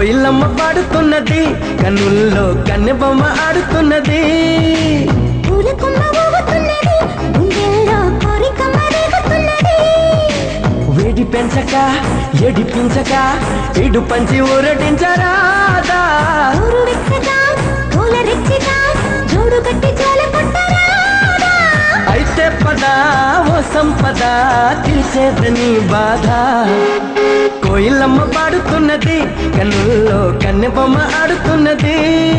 కోయిలమ్మ పాడుతున్నది కన్నుల్లో కన్నె బొమ్మ ఆడుతున్నది వేడి పెంచక ఎడిపించక ఇడు పంచి ఊరటించరాదా అయితే పద ఓ సంపద తీర్చేదని బాధ. కోయిలమ్మ పాడుతున్నది కన్నె బొమ్మ ఆడుతున్నది.